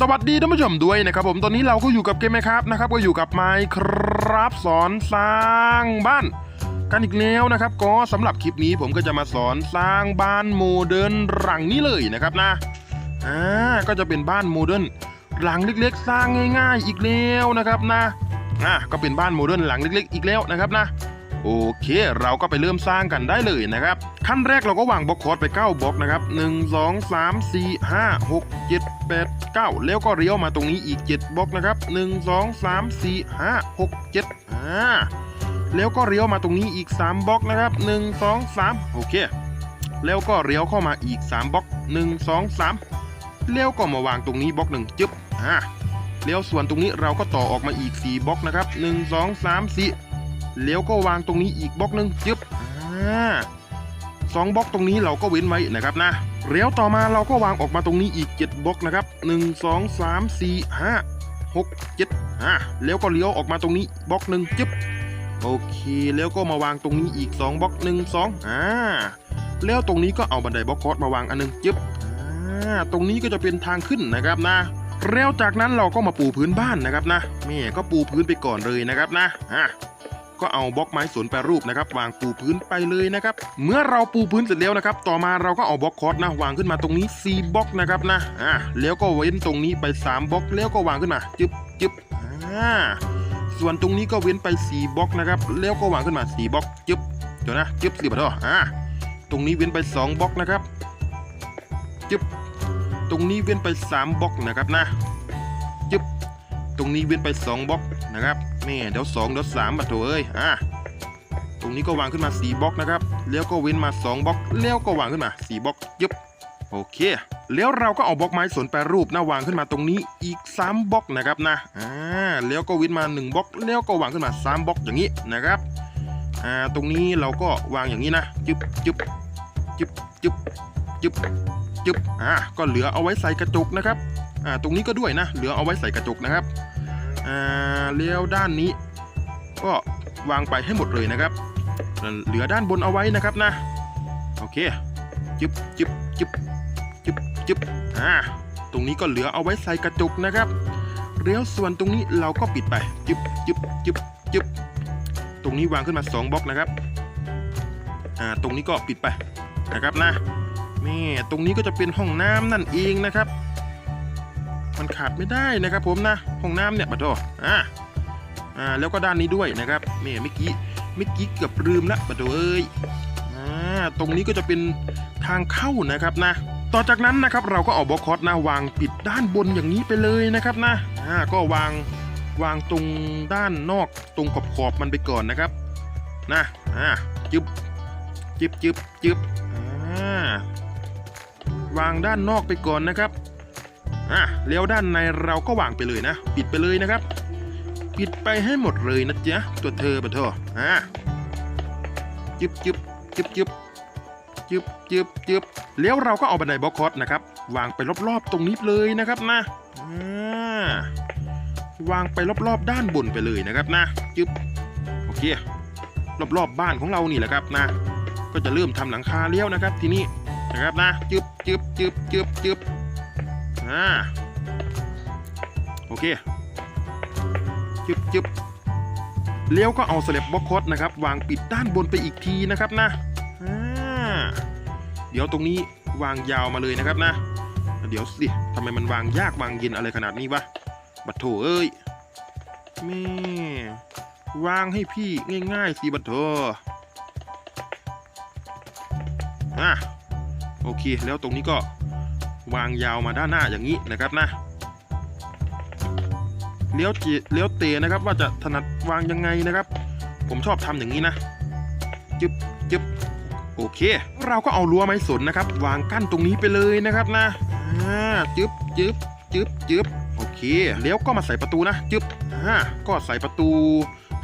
สวัสดีท่านผู้ชมด้วยนะครับผมตอนนี้เราก็อยู่กับเกมไหมครับนะครับ ก็อยู่กับไมค์ครับสอนสร้างบ้าน กันอีกแล้วนะครับ ก็สำหรับคลิปนี้ผมก็จะมาสอนสร้างบ้านโมเดิร์นหลังนี้เลยนะครับนะอ่าก็จะเป็นบ้านโมเดิร์นหลังเล็กๆ สร้างง่าย ๆ อีกแล้วนะครับนะอ่าก็เป็นบ้านโมเดิร์นหลังเล็ก ๆ อีกแล้วนะครับนะ โอเค เราก็ไปเริ่มสร้างกันได้เลยนะครับ ขั้นแรกเราก็วางบล็อกคอร์ดไป9บล็อกนะครับ 1 2 3 4 5 6 7 8 9 แล้วก็เลี้ยวมาตรงนี้อีก 7บล็อกนะครับ 1 2 3 4 5 6 7อ่าแล้วก็เลี้ยวมาตรงนี้อีก 3บล็อกนะครับ 1 2 3 โอเค แล้วก็เลี้ยวเข้ามาอีก 3บล็อก 1 2 3 แล้วก็มาวางตรงนี้บล็อกหนึ่งจึ๊บอ่าแล้วส่วนตรงนี้เราก็ต่อออกมาอีก 4บล็อกนะครับ 1 2 3 4 แล้วก็วางตรงนี้อีกบล็อกหนึ่งจึ๊บอ่าสองบล็อกตรงนี้เราก็เว้นไว้นะครับนะแล้วต่อมาเราก็วางออกมาตรงนี้อีก 7บล็อกนะครับ1 2 3 4 5 6 7อ่าแล้วก็เลี้ยวออกมาตรงนี้บล็อกหนึ่งจึ๊บโอเคแล้วก็มาวางตรงนี้อีก 2บล็อก1 2อ่าแล้วตรงนี้ก็เอาบันไดบล็อกคอร์สมาวางอันหนึงจึ๊บอ่าตรงนี้ก็จะเป็นทางขึ้นนะครับนะแล้วจากนั้นเราก็มาปูพื้นบ้านนะครับนะแม่ก็ปูพื้นไปก่อนเลยนะครับนะอ่า ก็เอาบล็อกไม้สนแปรรูปนะครับวางปูพื้นไปเลยนะครับเมื่อเราปูพื้นเสร็จแล้วนะครับต่อมาเราก็เอาบล็อกคอร์สนะวางขึ้นมาตรงนี้4บล็อกนะครับนะอ่าแล้วก็เว้นตรงนี้ไป 3บล็อกแล้วก็วางขึ้นมาจึ๊บจึ๊บอ่าส่วนตรงนี้ก็เว้นไป 4บล็อกนะครับแล้วก็วางขึ้นมา4บล็อกจึ๊บเดี๋ยวนะจึ๊บสิบาทอ่าตรงนี้เว้นไป 2บล็อกนะครับจึ๊บตรงนี้เว้นไป 3บล็อกนะครับนะจึ๊บตรงนี้เว้นไป 2บล็อก นะครับแม่เดี๋ยว2เดี๋ยว3บัตโถเอ้ยอ่าตรงนี้ก็วางขึ้นมา4บล็อกนะครับแล้วก็เว้นมา2บล็อกแล้วก็วางขึ้นมา4บล็อกยึบโอเค แล้วเราก็เอาบล็อกไม้สนแปรรูปนะวางขึ้นมาตรงนี้อีก 3บล็อกนะครับนะอ่าแล้วก็ว้นมา 1บล็อกแล้วก็วางขึ้นมา 3บล็อกอย่างนี้นะครับอ่าตรงนี้เราก็วางอย่างนี้นะจึบจึบจึบจึบจึบจึบอ่าก็เหลือเอาไว้ใส่กระจกนะครับอ่าตรงนี้ก็ด้วยนะ เหลือเอาไว้ใส่กระจกนะครับ อ่าแล้วด้านนี้ ก็วางไปให้หมดเลยนะครับ เหลือด้านบนเอาไว้นะครับนะ โอเค จึบจึบจึบจึบจึบอ่า ตรงนี้ก็เหลือเอาไว้ใส่กระจกนะครับแล้วส่วนตรงนี้เราก็ปิดไป จึบจึบจึบจึบตรงนี้วางขึ้นมา 2บล็อกนะครับ อ่า ตรงนี้ก็ปิดไปนะครับนะแม่ตรงนี้ก็จะเป็นห้องน้ำนั่นเองนะครับ ขาดไม่ได้นะครับ ผมนะห้องน้ำเนี่ยบัดโทอ่าอ่าแล้วก็ด้านนี้ด้วยนะครับแม่เมื่อกี้เมื่อกี้เกือบลืมละปะโถเอ้ยอ่าตรงนี้ก็จะเป็นทางเข้านะครับนะ ต่อจากนั้นนะครับเราก็เอาบล็อกคอร์สนะวางปิดด้านบนอย่างนี้ไปเลยนะครับนะอ่าก็วางวางตรงด้านนอกตรงขอบขอบมันไปก่อนนะครับนะอ่าจึบจึบจึบจึบอ่าวางด้านนอกไปก่อนนะครับ อ่าแล้วด้านในเราก็วางไปเลยนะ ปิดไปเลยนะครับ ปิดไปให้หมดเลยนะจ๊ะตัวเธอปะเธออ่าจึบจึบจึบจึบจึบจึบจึบแล้วเราก็เอาบันไดบล็อกคอร์สนะครับ วางไปรอบๆตรงนี้เลยนะครับนะอ่าวางไปรอบๆด้านบนไปเลยนะครับนะจึบโอเครอบๆบ้านของเรานี่แหละครับนะ ก็จะเริ่มทำหลังคาเลี้ยวนะครับ ทีนี้นะครับนะจึบจึบจึบจึบจึบ อ่าโอเคจึบจึบเลี้ยวก็เอาสเลบบล็อกคอสนะครับ วางปิดด้านบนไปอีกทีนะครับนะอ่าเดี๋ยวตรงนี้วางยาวมาเลยนะครับนะ เดี๋ยวสิทำไมมันวางยากวางเย็นอะไรขนาดนี้วะบัดโถเอ้ยแม่วางให้พี่ง่ายๆสิบัดโถอะโอเค แล้วตรงนี้ก็ วางยาวมาด้านหน้าอย่างนี้นะครับนะเลี้ยวจีเลี้ยวเตะนะครับ ว่าจะถนัดวางยังไงนะครับ ผมชอบทำอย่างนี้นะจึบจึบโอเค เราก็เอารั้วไม้สนนะครับ วางกั้นตรงนี้ไปเลยนะครับนะอ่าจึบจึบจึบจึบโอเคแล้วก็มาใส่ประตูนะจึบอ่าก็ใส่ประตู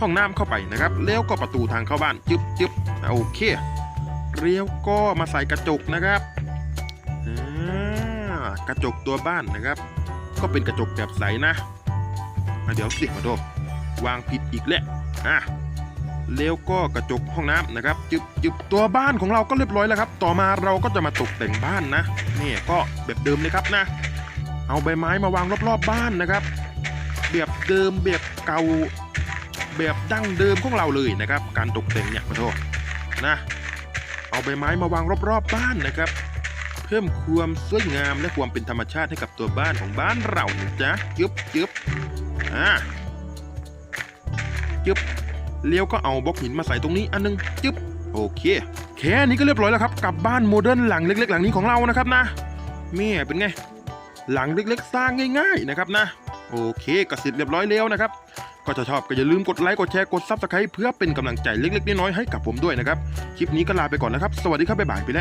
ห้องน้ำเข้าไปนะครับ แล้วก็ประตูทางเข้าบ้านจึบจึบโอเคเลี้ยวก็มาใส่กระจกนะครับอ่า กระจกตัวบ้านนะครับ ก็เป็นกระจกแบบใสนะเดี๋ยวสิมาดูวางผิดอีกแล้วอะแล้วก็กระจกห้องน้ำนะครับจึบจึบตัวบ้านของเราก็เรียบร้อยแล้วครับ ต่อมาเราก็จะมาตกแต่งบ้านนะนี่ก็แบบเดิมเลยครับนะ เอาใบไม้มาวางรอบๆบ้านนะครับแบบเดิมแบบเก่าแบบดั้งเดิมของเราเลยนะครับ การตกแต่งเนี่ยขอโทษนะ เอาใบไม้มาวางรอบๆบบ้านนะครับ พิ่มความสวยงามและความเป็นธรรมชาติให้กับตัวบ้านของบ้านเรานะจ๊ะจึ๊บจึ๊บอ่าจึ๊บเลี้ยวก็เอาบล็อกหินมาใส่ตรงนี้อันนึงจึ๊บโอเคแค่นี้ก็เรียบร้อยแล้วครับกับบ้านโมเดิร์นหลังเล็ก ๆ หลังนี้ของเรานะครับนะแม่เป็นไง หลังเล็กๆ สร้างง่าย ๆนะครับนะ โอเคก็เสร็จเรียบร้อยแล้วนะครับก็จะชอบก็อย่าลืมกดไลค์กดแชร์กดซับสไครต์เพื่อเป็นกำลังใจเล็กๆน้อยๆให้กับผมด้วยนะครับ คลิปนี้ก็ลาไปก่อนนะครับ สวัสดีครับ บ๊ายบายไปแล้ว